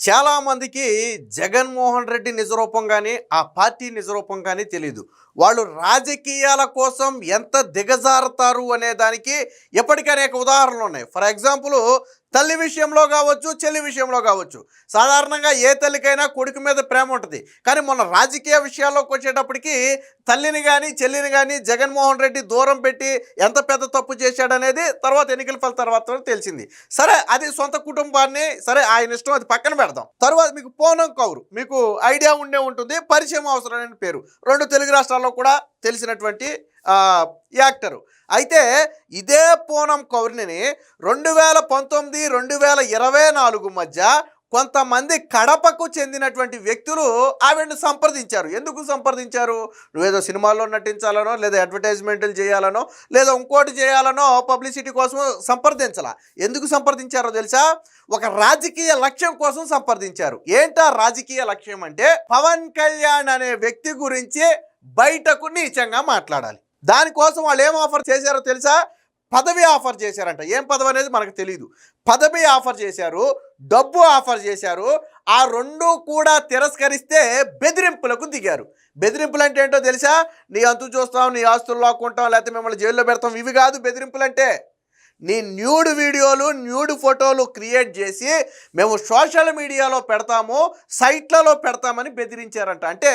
చాలామందికి జగన్మోహన్ రెడ్డి నిజరూపం కానీ ఆ పార్టీ నిజరూపం కానీ తెలియదు వాళ్ళు రాజకీయాల కోసం ఎంత దిగజారుతారు అనే దానికి ఎప్పటికీ అనేక ఉదాహరణలు ఉన్నాయి. ఫర్ ఎగ్జాంపుల్ తల్లి విషయంలో కావచ్చు చెల్లి విషయంలో కావచ్చు. సాధారణంగా ఏ తల్లికైనా కొడుకు మీద ప్రేమ ఉంటుంది. కానీ మొన్న రాజకీయ విషయాల్లోకి వచ్చేటప్పటికి తల్లిని కానీ చెల్లిని కానీ జగన్మోహన్ రెడ్డి దూరం పెట్టి ఎంత పెద్ద తప్పు చేశాడనేది తర్వాత ఎన్నికల ఫల తర్వాత తెలిసింది. సరే అది సొంత కుటుంబాన్ని సరే ఆయన ఇష్టం అది పక్కన పెడదాం. తర్వాత మీకు పూనం కౌరు మీకు ఐడియా ఉండే ఉంటుంది పరిచయం అవసరమైన పేరు. రెండు తెలుగు రాష్ట్రాల్లో కూడా తెలిసినటువంటి యాక్టరు. అయితే ఇదే పూనం కౌర్ణిని రెండు వేల పంతొమ్మిది రెండు వేల ఇరవై నాలుగు మధ్య కొంతమంది కడపకు చెందినటువంటి వ్యక్తులు ఆవిడని సంప్రదించారు. ఎందుకు సంప్రదించారు? నువ్వేదో సినిమాల్లో నటించాలనో లేదా అడ్వర్టైజ్మెంట్లు చేయాలనో లేదా ఇంకోటి చేయాలనో పబ్లిసిటీ కోసం సంప్రదించాల. ఎందుకు సంప్రదించారో తెలుసా? ఒక రాజకీయ లక్ష్యం కోసం సంప్రదించారు. ఏంటా రాజకీయ లక్ష్యం అంటే? పవన్ కళ్యాణ్ అనే వ్యక్తి గురించి బయటకు నీచంగా మాట్లాడాలి. దానికోసం వాళ్ళు ఏం ఆఫర్ చేశారో తెలుసా? పదవి ఆఫర్ చేశారంట. ఏం పదవి అనేది మనకు తెలియదు పదవి ఆఫర్ చేశారు డబ్బు ఆఫర్ చేశారు ఆ రెండు కూడా తిరస్కరిస్తే బెదిరింపులకు దిగారు. బెదిరింపులు అంటే ఏంటో తెలుసా? నీ అంతు చూస్తాం నీ ఆస్తులు లాక్కుంటాం లేకపోతే మిమ్మల్ని జైల్లో పెడతాం ఇవి కాదు బెదిరింపులు అంటే నీ న్యూడ్ వీడియోలు న్యూడ్ ఫోటోలు క్రియేట్ చేసి మేము సోషల్ మీడియాలో పెడతాము సైట్లలో పెడతామని బెదిరించారంట. అంటే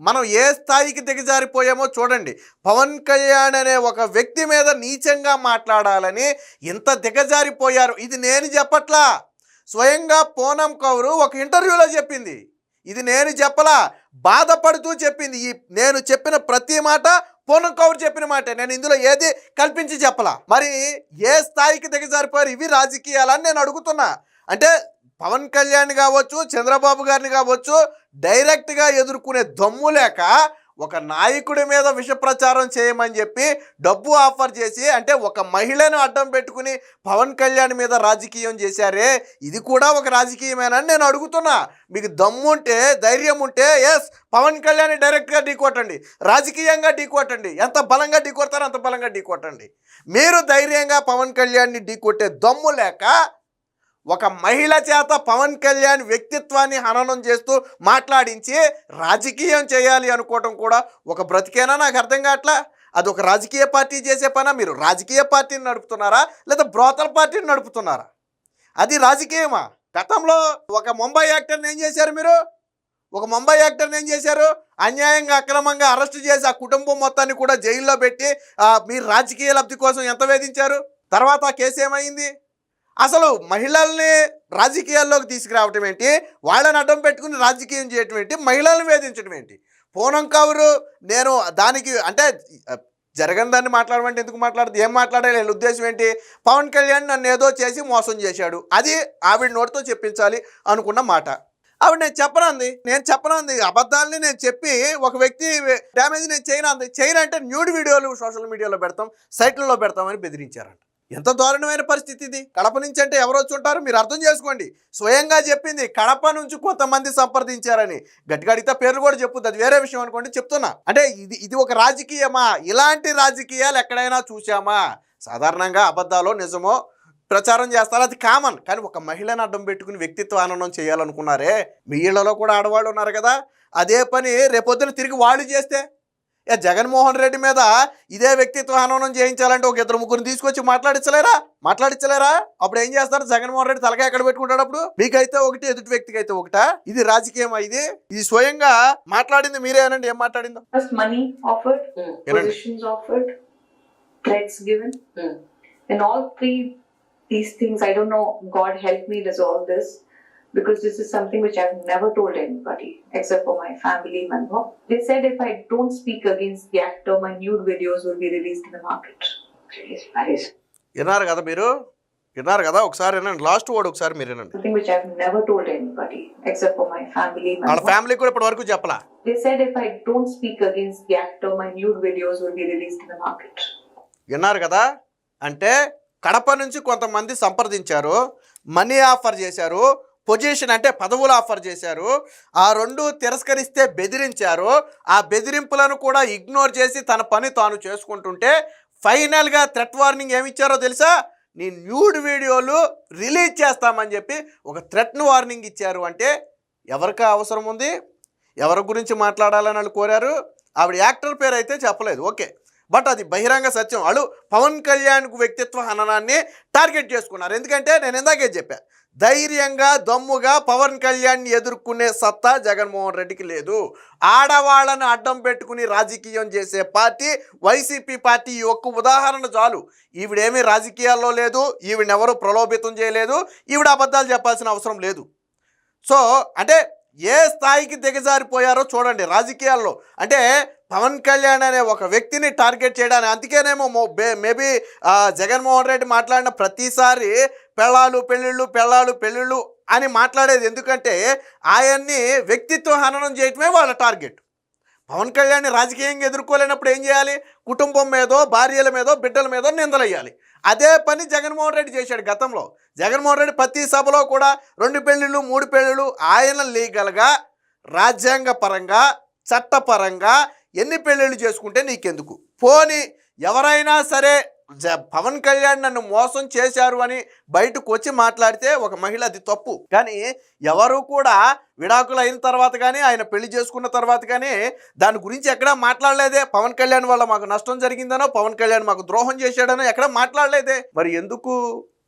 మనం ఏ స్థాయికి దిగజారిపోయామో చూడండి. పవన్ కళ్యాణ్ అనే ఒక వ్యక్తి మీద నీచంగా మాట్లాడాలని ఇంత దిగజారిపోయారు. ఇది నేను చెప్పట్లా? స్వయంగా పూనం కౌరు ఒక ఇంటర్వ్యూలో చెప్పింది. ఇది నేను చెప్పలా? బాధపడుతూ చెప్పింది. ఈ నేను చెప్పిన ప్రతి మాట పూనం కౌరు చెప్పిన మాట నేను ఇందులో ఏది కల్పించి చెప్పలా? మరి ఏ స్థాయికి దిగజారిపోయారు? ఇవి రాజకీయాలని నేను అడుగుతున్నా. అంటే పవన్ కళ్యాణ్ కావచ్చు చంద్రబాబు గారిని కావచ్చు డైరెక్ట్గా ఎదుర్కొనే దమ్ము లేక ఒక నాయకుడి మీద విష ప్రచారం చేయమని చెప్పి డబ్బు ఆఫర్ చేసి అంటే ఒక మహిళను అడ్డం పెట్టుకుని పవన్ కళ్యాణ్ మీద రాజకీయం చేశారే ఇది కూడా ఒక రాజకీయమేనని నేను అడుగుతున్నా. మీకు దమ్ము ఉంటే ధైర్యం ఉంటే ఎస్ పవన్ కళ్యాణ్ డైరెక్ట్గా ఢీకొట్టండి రాజకీయంగా ఢీకొట్టండి ఎంత బలంగా ఢీకొడతారో అంత బలంగా ఢీకొట్టండి మీరు ధైర్యంగా పవన్ కళ్యాణ్ని ఢీకొట్టే దమ్ము లేక ఒక మహిళ చేత పవన్ కళ్యాణ్ వ్యక్తిత్వాన్ని హననం చేస్తూ మాట్లాడించి రాజకీయం చేయాలి అనుకోవటం కూడా ఒక బ్రతికేనా? నాకు అర్థం కావట్లా. అది ఒక రాజకీయ పార్టీ చేసే పనా? మీరు రాజకీయ పార్టీని నడుపుతున్నారా? లేదా బ్రోతల పార్టీని నడుపుతున్నారా? అది రాజకీయమా? గతంలో ఒక ముంబై యాక్టర్ని ఏం చేశారు మీరు? ఒక ముంబై యాక్టర్ని ఏం చేశారు? అన్యాయంగా అక్రమంగా అరెస్ట్ చేసి ఆ కుటుంబం మొత్తాన్ని కూడా జైల్లో పెట్టి మీరు రాజకీయ లబ్ధి కోసం ఎంత వేధించారు? తర్వాత ఆ కేసు ఏమైంది? అసలు మహిళల్ని రాజకీయాల్లోకి తీసుకురావటం ఏంటి? వాళ్ళని అడ్డం పెట్టుకుని రాజకీయం చేయటం ఏంటి? మహిళల్ని వేధించడం ఏంటి? పూనం కౌరు నేను దానికి అంటే జరగని దాన్ని మాట్లాడమంటే ఎందుకు మాట్లాడదు? ఏం మాట్లాడాలి? వీళ్ళ ఉద్దేశం ఏంటి? పవన్ కళ్యాణ్ నన్ను ఏదో చేసి మోసం చేశాడు. అది ఆవిడ నోటితో చెప్పించాలి అనుకున్న మాట. ఆవిడ నేను చెప్పనంది నేను చెప్పనంది అబద్ధాలని నేను చెప్పి ఒక వ్యక్తి డ్యామేజ్ నేను చేయనంది చేయనంటే అంటే న్యూడ్ వీడియోలు సోషల్ మీడియాలో పెడతాం సైట్లలో పెడతామని బెదిరించారంట. ఎంత దారుణమైన పరిస్థితి ఇది? కడప నుంచి అంటే ఎవరు వచ్చి ఉంటారు? మీరు అర్థం చేసుకోండి. స్వయంగా చెప్పింది కడప నుంచి కొంతమంది సంప్రదించారని. గట్టిగా అడిగితే పేర్లు కూడా చెప్పుద్ది. అది వేరే విషయం అనుకోండి చెప్తున్నా. అంటే ఇది ఇది ఒక రాజకీయమా? ఇలాంటి రాజకీయాలు ఎక్కడైనా చూసామా సాధారణంగా అబద్ధాలో నిజమో ప్రచారం చేస్తారు. అది కామన్. కానీ ఒక మహిళను అడ్డం పెట్టుకుని వ్యక్తిత్వ ఆనందం చేయాలనుకున్నారే మీ ఇళ్ళలో కూడా ఆడవాళ్ళు ఉన్నారు కదా? అదే పని రేపొద్దున తిరిగి వాళ్ళు చేస్తే ఏ జగన్మోహన్ రెడ్డి మీద ఇదే వ్యక్తిత్వ హననం చేయించాలంటే ఒక ఇద్దరు ముగ్గురు తీసుకొచ్చి మాట్లాడించలేరా మాట్లాడించలేరా అప్పుడు ఏం చేస్తారు? జగన్మోహన్ రెడ్డి తలకాయ ఎక్కడ పెట్టుకుంటాడు అప్పుడు? మీకైతే ఒకటి ఎదుటి వ్యక్తికి అయితే ఒకటా. ఇది రాజకీయమా ఇది? ఇది స్వయంగా మాట్లాడింది మీరేనండి ఏం మాట్లాడిందో? First, money offered, positions offered, threats given. Mm. And all three these things, I don't know, God help me resolve this. Because this is something which I've never told anybody except for my family member. They said if I don't speak against the actor, my nude videos will be released in the market. విన్నారు కదా మీరు విన్నారు కదా ఒకసారి వినండి last word ఒకసారి మీరు వినండి Something which I've never told anybody except for my family వాళ్ళ. ఫ్యామిలీ కూడా ఇప్పటి వరకు చెప్పలా They said if I don't speak against the actor, my nude videos will be released in the market. విన్నారు కదా అంటే కడప నుంచి కొంతమంది సంప్రదించారు మనీ ఆఫర్ చేశారు పొజిషన్ అంటే పదవులు ఆఫర్ చేశారు. ఆ రెండు తిరస్కరిస్తే బెదిరించారు. ఆ బెదిరింపులను కూడా ఇగ్నోర్ చేసి తన పని తాను చేసుకుంటుంటే ఫైనల్గా థ్రెట్ వార్నింగ్ ఏమిచ్చారో తెలుసా? నీ న్యూడ్ వీడియోలు రిలీజ్ చేస్తామని చెప్పి ఒక థ్రెట్ను వార్నింగ్ ఇచ్చారు. అంటే ఎవరికి అవసరం ఉంది? ఎవరి గురించి మాట్లాడాలని వాళ్ళు కోరారు? ఆవిడ యాక్టర్ పేరు అయితే చెప్పలేదు. ఓకే. బట్ అది బహిరంగ సత్యం. వాళ్ళు పవన్ కళ్యాణ్ వ్యక్తిత్వ హననాన్ని టార్గెట్ చేసుకున్నారు. ఎందుకంటే నేను ఇందాకే చెప్పా ధైర్యంగా దమ్ముగా పవన్ కళ్యాణ్ ఎదుర్కొనే సత్తా జగన్మోహన్ రెడ్డికి లేదు. ఆడవాళ్ళను అడ్డం పెట్టుకుని రాజకీయం చేసే పార్టీ వైసీపీ పార్టీ ఈ ఒక్క ఉదాహరణ చాలు. ఈవిడేమీ రాజకీయాల్లో లేదు ఈవిడెవరూ ప్రలోభితం చేయలేదు ఈవిడ అబద్ధాలు చెప్పాల్సిన అవసరం లేదు. సో అంటే ఏ స్థాయికి దిగజారిపోయారో చూడండి రాజకీయాల్లో. అంటే పవన్ కళ్యాణ్ అనే ఒక వ్యక్తిని టార్గెట్ చేయడానికి అందుకేనేమో మేబీ జగన్మోహన్ రెడ్డి మాట్లాడిన ప్రతిసారి పెళ్ళాలు పెళ్ళిళ్ళు పెళ్ళాలు పెళ్ళిళ్ళు అని మాట్లాడేది ఎందుకంటే ఆయన్ని వ్యక్తిత్వ హననం చేయటమే వాళ్ళ టార్గెట్. పవన్ కళ్యాణ్ రాజకీయంగా ఎదుర్కోలేనప్పుడు ఏం చేయాలి? కుటుంబం మీదో భార్యల మీదో బిడ్డల మీదో నిందలయ్యాలి. అదే పని జగన్మోహన్ రెడ్డి చేశాడు గతంలో. జగన్మోహన్ రెడ్డి ప్రతి సభలో కూడా రెండు పెళ్ళిళ్ళు మూడు పెళ్ళిళ్ళు ఆయన లీగల్గా రాజ్యాంగ పరంగా చట్టపరంగా ఎన్ని పెళ్ళిళ్ళు చేసుకుంటే నీకెందుకు? పోని ఎవరైనా సరే జ పవన్ కళ్యాణ్ నన్ను మోసం చేశారు అని బయటకు వచ్చి మాట్లాడితే ఒక మహిళ అది తప్పు. కానీ ఎవరు కూడా విడాకులు అయిన తర్వాత కానీ ఆయన పెళ్ళి చేసుకున్న తర్వాత కానీ దాని గురించి ఎక్కడా మాట్లాడలేదే. పవన్ కళ్యాణ్ వల్ల మాకు నష్టం జరిగిందనో పవన్ కళ్యాణ్ మాకు ద్రోహం చేశాడనో ఎక్కడా మాట్లాడలేదే. మరి ఎందుకు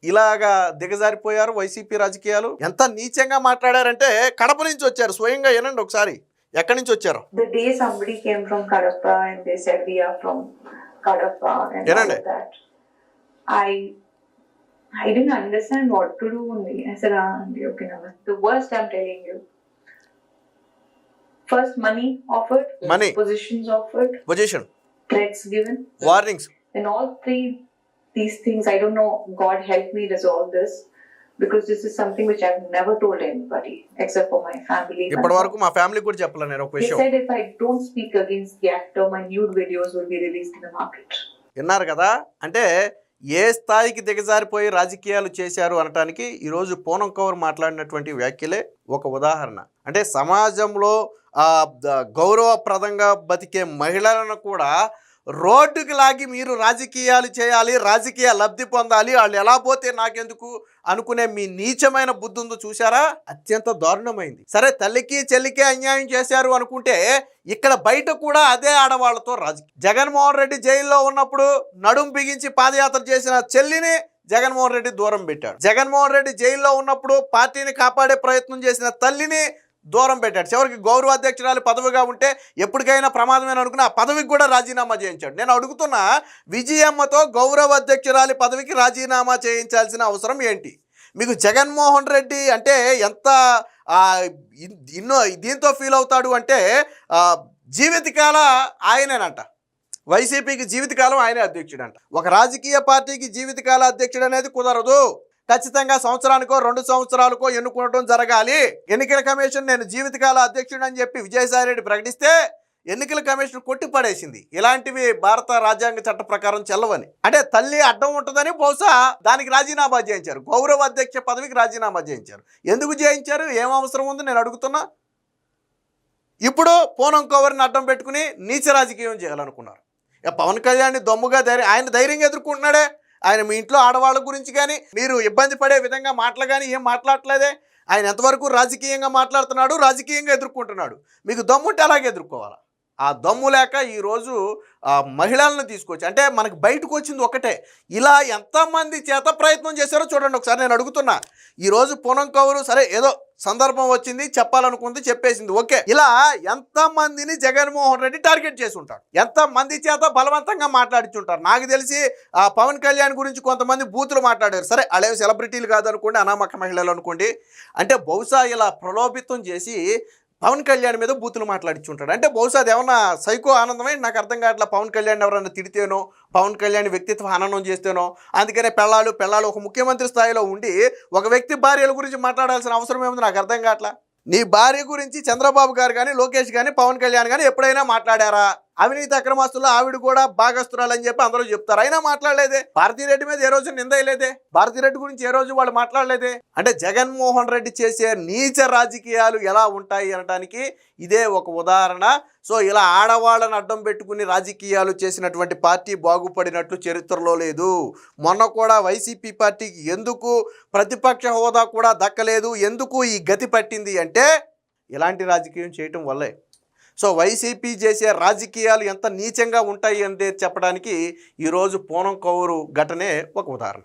ఇలాగా దిగజారిపోయారు వైసీపీ రాజకీయాలు? ఎంత నీచంగా మాట్లాడారంటే కడప నుంచి వచ్చారు స్వయంగా వినండి ఒకసారి. ఎక్కడి నుంచి వచ్చారు The day somebody came from Kadapa and they said we are from Kadapa and all Erande. of that, I I didn't understand what to do only. I said, ah, okay, now the worst I'm telling you. First, money offered, Money. positions offered, position threats given. Warnings And all three these things, I don't know, God help me resolve this Because this is something which I never told anybody except for my family ఇప్పటి వరకు మా family కూడా చెప్పలేదు నేను ఒక విషయం. Said if I don't speak against the actor my nude videos will be released in the market విన్నారు కదా? అంటే ఏ స్థాయికి దిగజారిపోయి రాజకీయాలు చేశారు అనటానికి ఈరోజు పూనం కౌర్ మాట్లాడినటువంటి వ్యాఖ్యలే ఒక ఉదాహరణ. అంటే సమాజంలో గౌరవప్రదంగా బతికే మహిళలను కూడా రోడ్డుకి లాగి మీరు రాజకీయాలు చేయాలి రాజకీయ లబ్ధి పొందాలి వాళ్ళు ఎలా పోతే నాకెందుకు అనుకునే మీ నీచమైన బుద్ధి ఉందో చూసారా అత్యంత దారుణమైంది. సరే తల్లికి చెల్లికి అన్యాయం చేశారు అనుకుంటే ఇక్కడ బయట కూడా అదే ఆడవాళ్ళతో రాజకీయం జగన్మోహన్ రెడ్డి జైల్లో ఉన్నప్పుడు నడుం బిగించి పాదయాత్ర చేసిన చెల్లిని జగన్మోహన్ రెడ్డి దూరం పెట్టాడు. జగన్మోహన్ రెడ్డి జైల్లో ఉన్నప్పుడు పార్టీని కాపాడే ప్రయత్నం చేసిన తల్లిని దూరం పెట్టాడు. చివరికి గౌరవాధ్యక్షురాలు పదవిగా ఉంటే ఎప్పటికైనా ప్రమాదమేని అనుకున్న ఆ పదవికి కూడా రాజీనామా చేయించాడు. నేను అడుగుతున్నా విజయమ్మతో గౌరవాధ్యక్షురాలి పదవికి రాజీనామా చేయించాల్సిన అవసరం ఏంటి? మీకు జగన్మోహన్ రెడ్డి అంటే ఎంత ఇన్నో దీంతో ఫీల్ అవుతాడు అంటే జీవితకాల ఆయనేనంట. వైసీపీకి జీవితకాలం ఆయనే అధ్యక్షుడు అంట ఒక రాజకీయ పార్టీకి జీవితకాల అధ్యక్షుడు అనేది కుదరదు. ఖచ్చితంగా సంవత్సరానికో రెండు సంవత్సరాలకో ఎన్నుకోవడం జరగాలి. ఎన్నికల కమిషన్ నేను జీవితకాల అధ్యక్షుడు అని చెప్పి విజయసాయిరెడ్డి ప్రకటిస్తే ఎన్నికల కమిషన్ కొట్టి పడేసింది ఇలాంటివి భారత రాజ్యాంగ చట్ట ప్రకారం చెల్లవని. అంటే తల్లి అడ్డం ఉంటుందని బహుశా దానికి రాజీనామా చేయించారు. గౌరవ అధ్యక్ష పదవికి రాజీనామా చేయించారు. ఎందుకు చేయించారు? ఏం అవసరం ఉంది? నేను అడుగుతున్నా. ఇప్పుడు పూనం కవర్ని అడ్డం పెట్టుకుని నీచ రాజకీయం చేయాలనుకున్నారు. పవన్ కళ్యాణ్ దమ్ముగా ధైర్యం ఆయన ధైర్యంగా ఎదుర్కొంటున్నాడే. ఆయన మీ ఇంట్లో ఆడవాళ్ళ గురించి కానీ మీరు ఇబ్బంది పడే విధంగా మాటలు కానీ ఏం మాట్లాడట్లేదే? ఆయన ఎంతవరకు రాజకీయంగా మాట్లాడుతున్నాడు రాజకీయంగా ఎదుర్కొంటున్నాడు? మీకు దమ్ముంటే అలాగే ఎదుర్కోవాలా? ఆ దమ్ము లేక ఈరోజు మహిళలను తీసుకొచ్చి అంటే మనకు బయటకు వచ్చింది ఒకటే. ఇలా ఎంతమంది చేత ప్రయత్నం చేశారో చూడండి ఒకసారి నేను అడుగుతున్నా. ఈరోజు పూనం కౌరు సరే ఏదో సందర్భం వచ్చింది చెప్పాలనుకుంది చెప్పేసింది ఓకే. ఇలా ఎంతమందిని జగన్మోహన్ రెడ్డి టార్గెట్ చేసి ఉంటాడు ఎంతమంది చేత బలవంతంగా మాట్లాడించుంటారు నాకు తెలిసి ఆ పవన్ కళ్యాణ్ గురించి కొంతమంది బూతులు మాట్లాడారు. సరే అలాగే సెలబ్రిటీలు కాదనుకోండి అనామక మహిళలు అనుకోండి. అంటే బహుశా ఇలా ప్రలోభితం చేసి పవన్ కళ్యాణ్ మీద బూతులు మాట్లాడిచ్చుంటాడు. అంటే బహుశా అది ఏమన్నా సైకో ఆనందమే? నాకు అర్థం కావట్లా పవన్ కళ్యాణ్ ఎవరైనా తిడితేనో పవన్ కళ్యాణ్ వ్యక్తిత్వ హననం చేస్తేనో అందుకనే పెళ్ళాలు పెళ్ళాలు ఒక ముఖ్యమంత్రి స్థాయిలో ఉండి ఒక వ్యక్తి భార్యల గురించి మాట్లాడాల్సిన అవసరం ఏముంది? నాకు అర్థం కావట్లా? నీ భార్య గురించి చంద్రబాబు గారు కానీ లోకేష్ కానీ పవన్ కళ్యాణ్ కానీ ఎప్పుడైనా మాట్లాడారా? అవినీతి అక్రమాస్తులు ఆవిడ కూడా భాగస్తురాలని చెప్పి అందరూ చెప్తారు. అయినా మాట్లాడలేదే. భారతీరెడ్డి మీద ఏ రోజు నిందయలేదే? భారతీరెడ్డి గురించి ఏ రోజు వాళ్ళు మాట్లాడలేదే? అంటే జగన్మోహన్ రెడ్డి చేసే నీచ రాజకీయాలు ఎలా ఉంటాయి అనడానికి ఇదే ఒక ఉదాహరణ. సో ఇలా ఆడవాళ్ళని అడ్డం పెట్టుకుని రాజకీయాలు చేసినటువంటి పార్టీ బాగుపడినట్లు చరిత్రలో లేదు. మొన్న కూడా వైసీపీ పార్టీకి ఎందుకు ప్రతిపక్ష హోదా కూడా దక్కలేదు? ఎందుకు ఈ గతి పట్టింది అంటే ఇలాంటి రాజకీయం చేయటం వల్లే. సో వైసీపీ చేసే రాజకీయాలు ఎంత నీచంగా ఉంటాయి అంటే చెప్పడానికి ఈరోజు పూనం కౌరు ఘటనే ఒక ఉదాహరణ.